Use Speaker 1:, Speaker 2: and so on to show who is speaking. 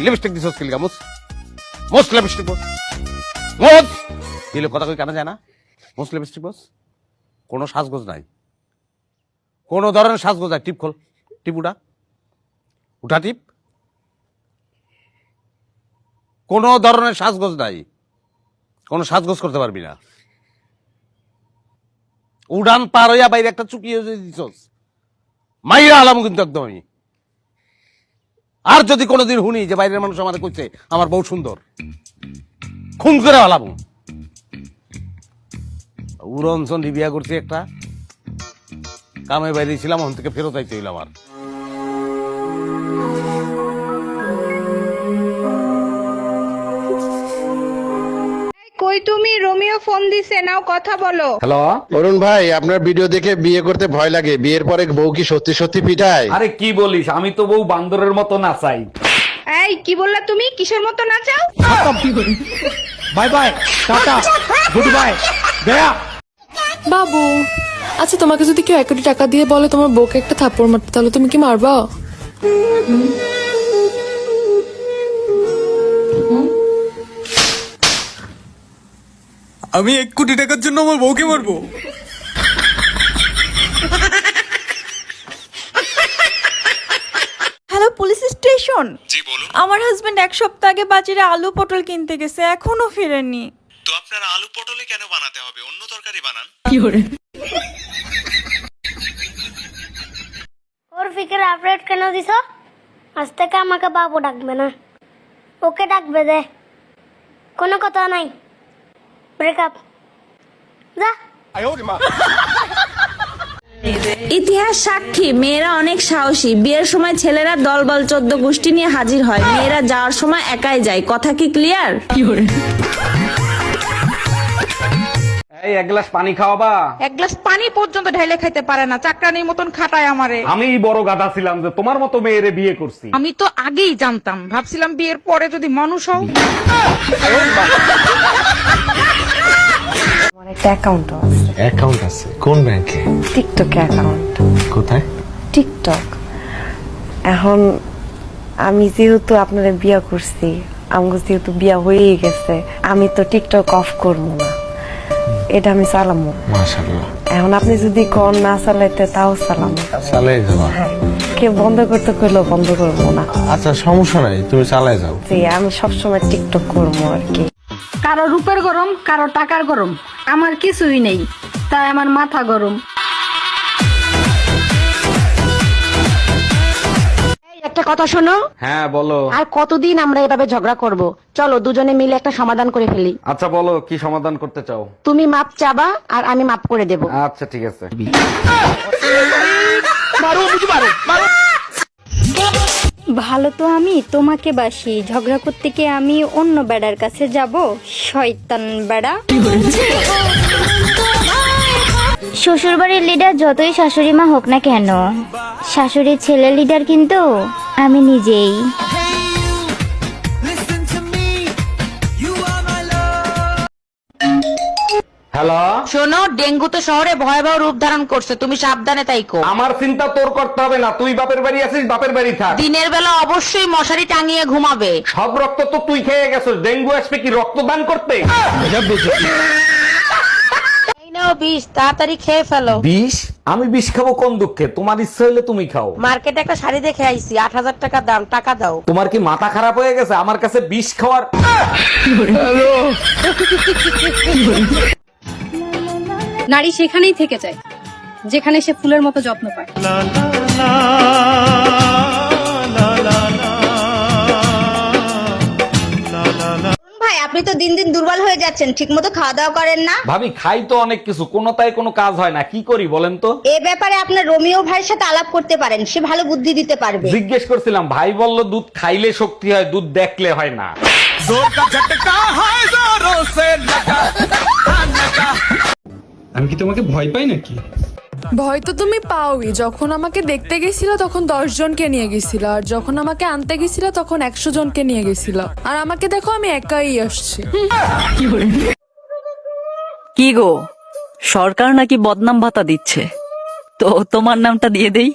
Speaker 1: Lipstick দিছস কিলগা মুস মুস lipstick বস মুস দিলে কথা কই, কানা যায় না? মুস লিপস্টিক বস কোনো সাজগোজ নাই। কোনো ধরনের সাজগোজ নাই। টিপ খোল। টিপ উঠা। উঠা টিপ। কোনো ধরনের সাজগোজ নাই। কোনো সাজগোজ করতে পারবি না। উড়ান পার হইয়া বাইরে একটা চুকিয়ে দিছস। মাইরা আলাম কিন্তু একদম আমি আর যদি কোনোদিন শুনি যে বাইরের মানুষ আমাদের কইছে, আমার বউ সুন্দর, খুন করে আলাম উড়নসন বিয়া করছি একটা, কামে বাইরে ছিলাম, ওখান থেকে ফেরত আইতে হইল আমার।
Speaker 2: কই তুমি রোমিও ফোন দিছে নাও কথা বলো।
Speaker 1: হ্যালো?
Speaker 3: অরুণ ভাই আপনার ভিডিও দেখে বিয়ে করতে ভয় লাগে। বিয়ের পরে বউ কি সত্যি সত্যি পিটায়?
Speaker 4: আরে কি বলিস আমি তো বউ বান্দরের মতো নাচাই।
Speaker 2: এই কি বললা তুমি? কিসের মতো নাচাও?
Speaker 4: Bye bye tata good bye Gaya
Speaker 5: বাবু আচ্ছা তোমাকে যদি কেউ এক কোটি টাকা দিয়ে বলে তোমার বউকে একটা থাপ্পড় মারতে তাহলে তুমি কি মারবা?
Speaker 6: আমি এক কোটি টাকার জন্য আমার বউকে মারবো।
Speaker 7: হ্যালো পুলিশ স্টেশন জি বলুন। আমার হাজবেন্ড এক সপ্তাহ আগে বাজারে আলু পটল কিনতে গেছে এখনও ফিরেনি
Speaker 8: তো আপনারা আলু পটলে কেন বানাতে হবে? অন্য তরকারি বানান।
Speaker 9: ওর ফিকের আপডেট কেন দিছ? আজ থেকে আমাকে বাবু ডাকবে না। ওকে ডাকবে দে। কোনো কথা নাই। ব্রেকআপ যা।
Speaker 10: ইতিহাস সাক্ষী মেয়েরা অনেক সাহসী। বিয়ের সময় ছেলেরা দলবল চোদ্দ গোষ্ঠী নিয়ে হাজির হয়। মেয়েরা যাওয়ার সময় একাই যায়। কথা কি ক্লিয়ার
Speaker 4: এই এক গ্লাস পানি খাওয়াবা।
Speaker 2: এক গ্লাস পানি পর্যন্ত ঢেলে খাইতে পারে না চাকরানির মতন খাটায় আমারে।
Speaker 4: আমি বড় গাধা ছিলাম যে তোমার মতো মেয়েরে বিয়ে করছি।
Speaker 2: আমি তো আগেই জানতাম ভাবছিলাম বিয়ের পরে যদি মানুষ হও।
Speaker 7: আমার একটা অ্যাকাউন্ট আছে।
Speaker 6: অ্যাকাউন্ট আছে? কোন ব্যাংকে
Speaker 7: টিকটকে অ্যাকাউন্ট
Speaker 6: কোথায়?
Speaker 7: টিকটক এখন আমি যেহেতু আপনারা বিয়া করছি আমাকে যেহেতু বিয়া হয়েই গেছে আমি তো টিকটক অফ করব না। এটা আমি চালামো।
Speaker 6: মাশাআল্লাহ।
Speaker 7: এখন আপনি যদি কন না চালাইতে তাও চালামো।
Speaker 6: চালাই যাবা?
Speaker 7: কে বন্ধ করতে করলেও বন্ধ করব না।
Speaker 6: আচ্ছা সমস্যা নাই তুমি চালাই যাও।
Speaker 7: জি আমি সবসময় টিকটক করব আর কি।
Speaker 10: কারও রূপের গরম কারও টাকার গরম। আমার কিছুই নেই তাই আমার মাথা গরম।
Speaker 9: একটা কথা শোনো।
Speaker 4: হ্যাঁ বলো।
Speaker 9: আর কতদিন আমরা এভাবে ঝগড়া করব? চলো দুজনে মিলে একটা সমাধান করে ফেলি।
Speaker 4: আচ্ছা বলো কি সমাধান করতে চাও?
Speaker 9: তুমি মাপ চাবা আর আমি মাপ করে দেব।
Speaker 4: আচ্ছা ঠিক আছে।
Speaker 9: ভালো তো আমি তোমাকে বাসি। ঝগড়া করতে কি আমি অন্য বেড়ার কাছে যাব। শয়তান বেড়া। শ্বশুর বাড়ির লিডার যতই শাশুড়ি মা হোক না কেন শাশুড়ির ছেলে লিডার কিন্তু আমি নিজেই।
Speaker 4: হ্যালো
Speaker 10: শোনো ডেঙ্গু তো শহরে ভয়াবহ রূপ ধারণ করছে তুমি সাবধানে তাইকো
Speaker 4: আমার চিন্তা তোর করতে হবে না তুই বাপের বাড়ি আছিস বাপের বাড়ি থাক।
Speaker 10: দিনের বেলা অবশ্যই মশারি টাঙিয়ে ঘুমাবে।
Speaker 4: সব রক্ত তো তুই খেয়ে গেছিস ডেঙ্গু আসবে কি রক্তদান করতে?
Speaker 10: এই নাও বিষ তাড়াতাড়ি খেয়ে ফেলো।
Speaker 4: বিষ? আমি বিষ খাব কোন দুঃখে? তোমার ইচ্ছা হইলে তুমি খাও।
Speaker 10: মার্কেটে একটা শাড়ি দেখে আইছি আট হাজার টাকা দাম টাকা দাও।
Speaker 4: তোমার কি মাথা খারাপ হয়ে গেছে? আমার কাছে বিষ খাওয়ার
Speaker 5: নারী সেখানেই থেকে যায় যেখানে সে ফুলের মতো যত্ন পায়।
Speaker 9: আপনি তো দিন দিন দুর্বল হয়ে যাচ্ছেন ঠিকমতো খাওয়া দাওয়া করেন না।
Speaker 4: ভাবি খাই তো অনেক কিছু কোনোটাই কোনো কাজ হয় না কি করি বলেন তো?
Speaker 9: এ ব্যাপারে আপনার রোমিও ভাইয়ের সাথে আলাপ করতে পারেন সে ভালো বুদ্ধি দিতে পারবে।
Speaker 4: জিজ্ঞেস করছিলাম ভাই বলল দুধ খাইলে শক্তি হয় দুধ দেখলে হয় না।
Speaker 6: আমি কি তোমাকে ভয় পাই নাকি?
Speaker 5: ভয় তো তুমি পাওই। যখন আমাকে দেখতে গেছিল, তখন দশ জনকে নিয়ে গেছিল। আর যখন আমাকে আনতে গেছিল, তখন একশো জনকে নিয়ে গেছিল। আর আমাকে দেখো, আমি একাই আসছি।
Speaker 10: কি গো? সরকার নাকি বদনাম ভাতা দিচ্ছে? তো তোমার নামটা দিয়ে দেই।